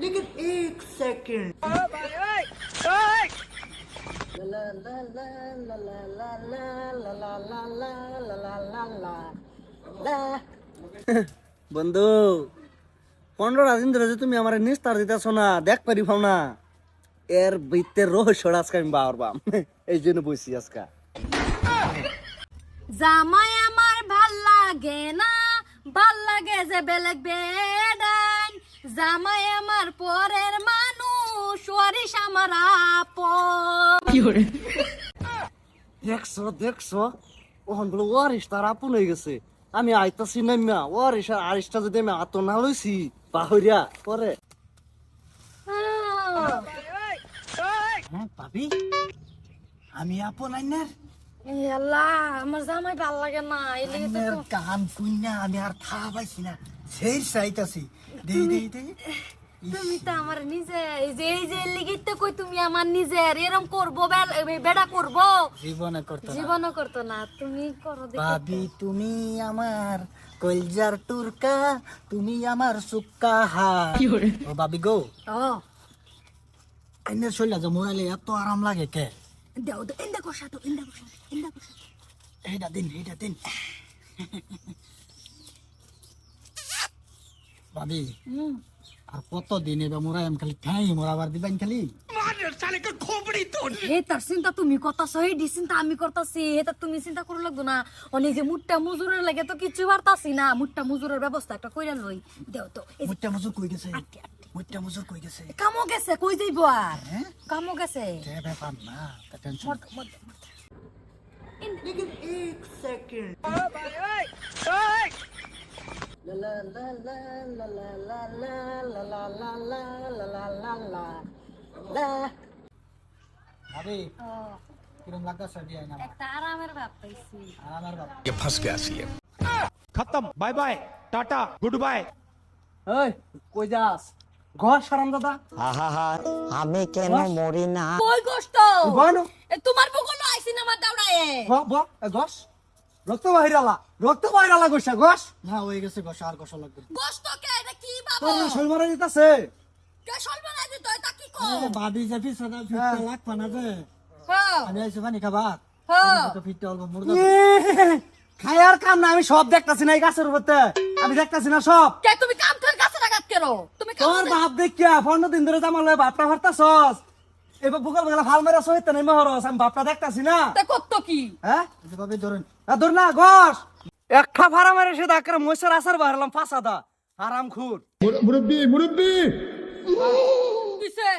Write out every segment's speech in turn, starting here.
लेकिन एक सेकंड বন্ধু পনেরোটা দিন ধরে যে তুমি আমার নিস্তার দিতেছ না দেখ পারি পাও না এর ভিতরে রহস্যটা আজকে আমি বাবার বাম এই জন্য বসি আজকে জামাই আমার ভাল লাগে না ভাল লাগে যে বেলেগ বেডান জামাই আমার পরের মানুষ ওয়ারিস আমার দেখছ দেখছ? ওখান বলে ওয়ারিস তার আপন হয়ে গেছে। আমি আইতাছি নামিয়া ওয়ারিস আর আরিসটা যদি আমি আত না লইছি বাহরিয়া পরে। হ্যাঁ ভাবি আমি আপন আইনার? আল্লাহ আমার জামাই ভালো লাগে না কান কুইনা আমি আর থা পাইছি না। সেই চাইতাছি দেই দেই দেই তুমি তো আমার নিজে এই যে এই যে লিগে তো কই তুমি আমার নিজের এরম করব বেডা করব? জীবনে করতে না। জীবনও করতো না। তুমি করো দেখি। ভাবি তুমি আমার কলজার টুরকা তুমি আমার সুক্কা হা ও ভাবি গো ও। আইনের শৈলা যে মোরাইলে এত আরাম লাগে কে? দেও তো এন্দা কষা তো এন্দা কষা এন্দা কষা এইটা দিন এইটা দিন। ভাবি আর কত দিন এবার মোরা এম খালি ঠাই মোরাবার দিবেন খালি? হে তার চিন্তা তুমি করতাছ হে ডি চিন্তা আমি করতাছি হে তার তুমি চিন্তা করে লাগতো না। অনেক যে মুটটা মজুরের লাগে তো কিছু পারতাছি না। মুটটা মজুরের ব্যবস্থা একটা কইরা লই। দেও তো মুট্টা মজুর কই গেছে? মুট্টা মজুর কই গেছে? কামো গেছে কই যাইবো আর? হ্যাঁ? কামো গেছে। ব্যাপার না টেনশন মর- মর- Oh. খতম bye bye tata good bye কই যাস? ঘর সারাম দাদা। আমি কেন মরি না? কই কষ্ট তোমার বকলো আইছিনা মা দাউড়ায়ে হ গস রক্ত বাহিরালা রক্ত বাহিরালা গসা গস। না হয়ে গেছে গস আর গস লাগবে গোস্ত কে এটা কি বাবা? তোর শৈল মারা দিতাছে। কে দিত এটা কি কো ভাবি যে ফিস সাদা ফিটটা লাগবা না যে। হ্যাঁ আমি আইছি পানি খাবা। হ্যাঁ তো ফিটটা অল্প খায়ার কাম না আমি সব দেখতাছি না এই গাছের উপরতে। আমি দেখতাছি না সব। কে তুমি কাম তোর কাছে লাগাত কেরো? তুমি তোর বাপ দেখিয়া পনেরো দিন ধরে জামাল বাপটা ভরতাছস। এবার বুকাল বুকাল ভালো মেরা সহিত নাই মহরস আমি বাপটা দেখতাছি না। তা কত কি? হ্যাঁ? এভাবে ধরেন। ধর না একটা মেরে সে আসার বাড়লাম আরাম খুর। মুরব্বি মুরব্বি! কিসে?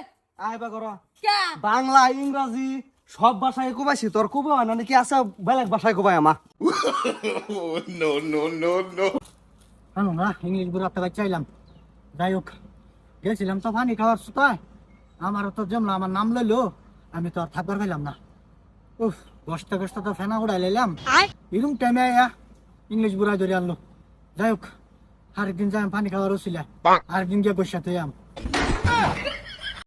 বাংলা ইংরেজি সব ভাষায় কোবাইছি তোর কোবা না নাকি আছে বেলেগ ভাষায় কোবাই আমা? নো নো নো নো না ইংলিশ বুড়াতে চাইলাম যাই হোক গেছিলাম তো পানি খাওয়ার সুতায়। আমার তো জমলা আমার নাম লইলো। আমি তো আর থাকবার পাইলাম না। উফ বসতে বসতে তো ফেনা উড়াই লাইলাম। এরকম টাইমে আয়া ইংলিশ বুড়াই ধরে আনলো। যাই হোক আরেকদিন যাই পানি খাওয়ার ওসিলা আরেকদিন গিয়ে বসে তো আম।